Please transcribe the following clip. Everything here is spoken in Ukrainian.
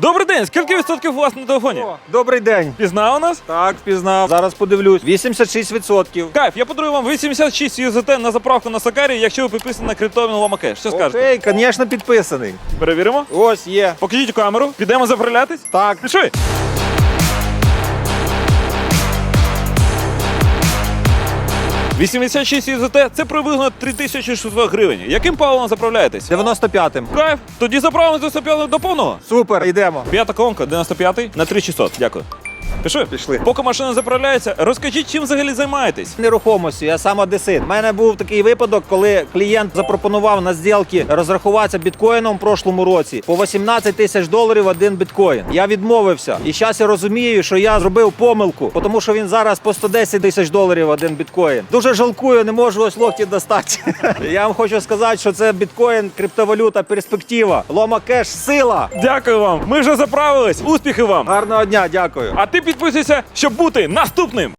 Добрий день, скільки відсотків у вас на телефоні? Добрий день. Пізнав нас? Так, впізнав. Зараз подивлюсь. 86%. Кайф, я подарую вам 86 UZT на заправку на Сакарі, якщо ви підписані на криптові Ломакеш. Що скажете? Окей, звісно, підписаний. Перевіримо. Ось є. Покажіть камеру, підемо заправлятись. Так. Пішли. «86 UZT – це приблизно 3600 гривень. Яким паливом заправляєтесь? 95-м. Кайф, тоді заправимо 95 до повного. Супер, йдемо. П'ята колонка, 95 на 3600. Дякую. Пішли? Пішли. Поки машина заправляється, розкажіть, чим взагалі займаєтесь? Нерухомості, я сам одесит. У мене був такий випадок, коли клієнт запропонував на зділки розрахуватися біткоїном в прошлому році по 18 тисяч доларів один біткоін. Я відмовився. І зараз я розумію, що я зробив помилку, тому що він зараз по 110 тисяч доларів один біткоін. Дуже жалкую, не можу ось локті достати. Я вам хочу сказати, що це біткоін, криптовалюта, перспектива. Лома кеш, сила. Дякую вам. Ми вже заправились. Успіхи вам. Гарного дня, дякую. А ти підписуйся, щоб бути наступним.